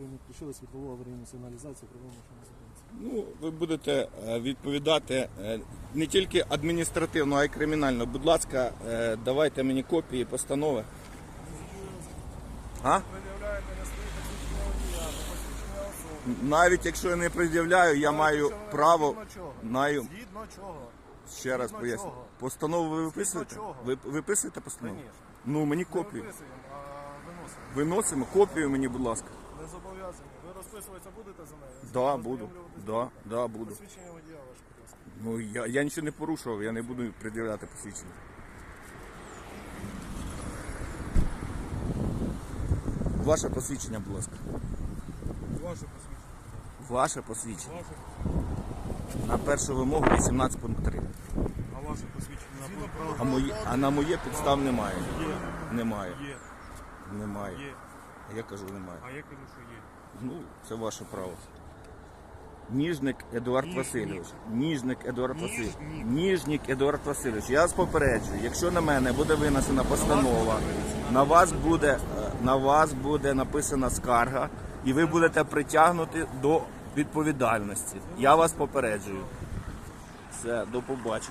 що не включили світлову аварійну сигналізацію при вимушеній зупинці. Ну, ви будете е, відповідати е, не тільки адміністративно, а й кримінально. Будь ласка, е, давайте мені копії постанови. А? Пред'являєте не свої посвідчення водія, а посвідчення особи. Навіть якщо я не пред'являю, я маю право. Згідно чого? Маю Згідно чого? ще раз Згідно поясню. чого? Постанову ви виписуєте? чого? Ви виписуєте постанову? Конечно. Ну мені копію. виписуємо, а виносимо. Виносимо копію мені, будь ласка. Зобов'язані. Ви розписуватися будете за нею? Да, буду. Да, да, буду. Посвідчення водія ваше, будь ласка. Ну я, я нічого не порушував, я не буду пред'являти посвідчення. Ваше посвідчення, будь ласка. Ваше посвідчення. Ваше посвідчення. Ваше. На першу вимогу 18 пункт 3. А ваше посвідчення на? А, мої, а на моє підстав немає. Є. Немає. Є. Немає. Є. Я кажу, немає. А я кажу, що є. Ну, це ваше право. Ніжник Едуард Ніжник. Васильович. Ніжник Едуард Ніжник. Васильович. Ніжник Едуард Васильович. Я вас попереджую, якщо на мене буде винесена постанова, на вас буде, е, на вас буде написана скарга, і ви будете притягнуті до відповідальності. Я вас попереджую. Все, до побачення.